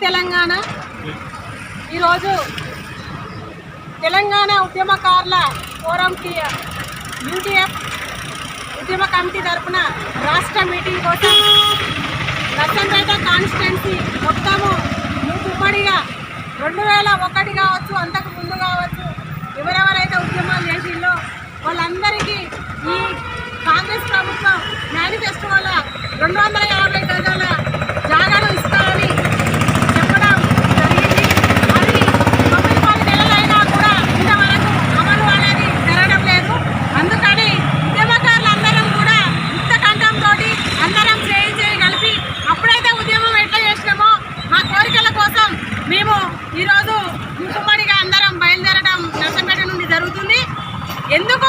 తెలంగాణ. ఈరోజు తెలంగాణ ఉద్యమకారుల ఫోరంకి యూటీఎఫ్ ఉద్యమ కమిటీ తరఫున రాష్ట్ర మీటింగ్ కోసం నర్సంపేట కాన్స్టిట్యున్సీ ఎందుకు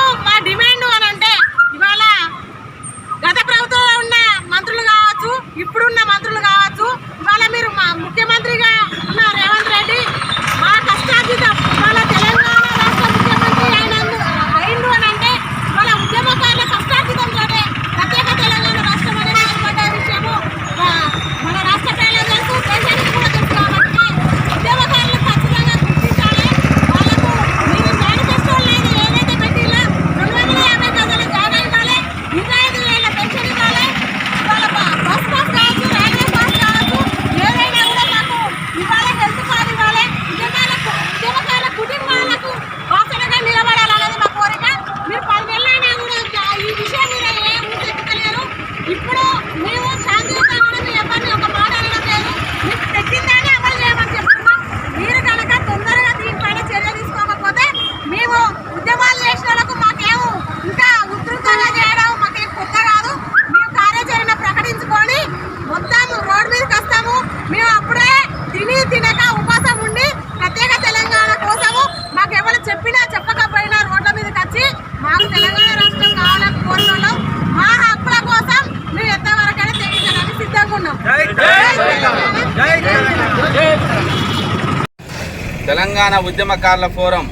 తెలంగాణ ఉద్యమకారుల ఫోరం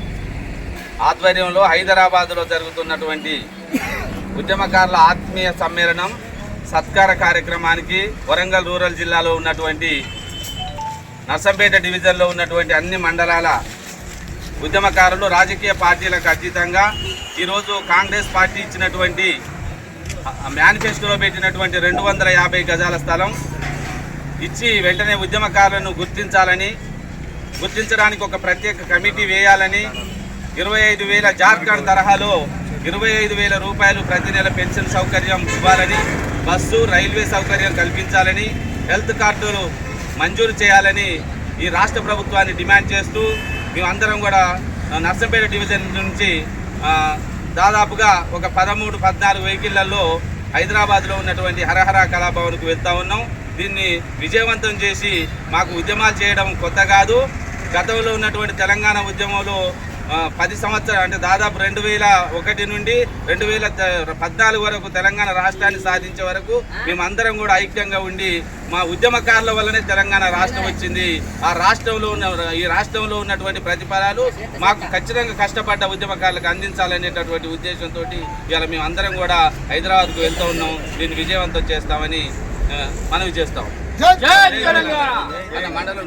ఆధ్వర్యంలో హైదరాబాద్లో జరుగుతున్నటువంటి ఉద్యమకారుల ఆత్మీయ సమ్మేళనం సత్కార కార్యక్రమానికి వరంగల్ రూరల్ జిల్లాలో ఉన్నటువంటి నర్సంపేట డివిజన్లో ఉన్నటువంటి అన్ని మండలాల ఉద్యమకారులు రాజకీయ పార్టీలకు అతీతంగా ఈరోజు కాంగ్రెస్ పార్టీ ఇచ్చినటువంటి మేనిఫెస్టోలో పెట్టినటువంటి రెండు వందల యాభై గజాల స్థలం ఇచ్చి వెంటనే ఉద్యమకారులను గుర్తించాలని గుర్తించడానికి ఒక ప్రత్యేక కమిటీ వేయాలని ఇరవై ఐదు వేల జార్ఖండ్ తరహాలో ఇరవై ఐదు వేల రూపాయలు ప్రతి నెల పెన్షన్ సౌకర్యం ఇవ్వాలని బస్సు రైల్వే సౌకర్యం కల్పించాలని హెల్త్ కార్డులు మంజూరు చేయాలని ఈ రాష్ట్ర ప్రభుత్వాన్ని డిమాండ్ చేస్తూ మేమందరం కూడా నర్సంపేట డివిజన్ నుంచి దాదాపుగా ఒక పదమూడు పద్నాలుగు వెహికళ్ళలో హైదరాబాద్లో ఉన్నటువంటి హరహర కళాభవన్కు వెళ్తా ఉన్నాం. దీన్ని విజయవంతం చేసి మాకు ఉద్యమాలు చేయడం కొత్త కాదు. గతంలో ఉన్నటువంటి తెలంగాణ ఉద్యమంలో పది సంవత్సరాలు అంటే దాదాపు రెండు వేల ఒకటి నుండి రెండు వేల పద్నాలుగు వరకు తెలంగాణ రాష్ట్రాన్ని సాధించే వరకు మేమందరం కూడా ఐక్యంగా ఉండి మా ఉద్యమకారుల వల్లనే తెలంగాణ రాష్ట్రం వచ్చింది. ఆ రాష్ట్రంలో ఉన్న ఈ రాష్ట్రంలో ఉన్నటువంటి ప్రతిఫలాలు మాకు ఖచ్చితంగా కష్టపడ్డ ఉద్యమకారులకు అందించాలనేటటువంటి ఉద్దేశంతో ఇవాళ మేము అందరం కూడా హైదరాబాద్కు వెళ్తూ ఉన్నాం. దీన్ని విజయవంతం చేస్తామని మనవి చేస్తాం. మండలం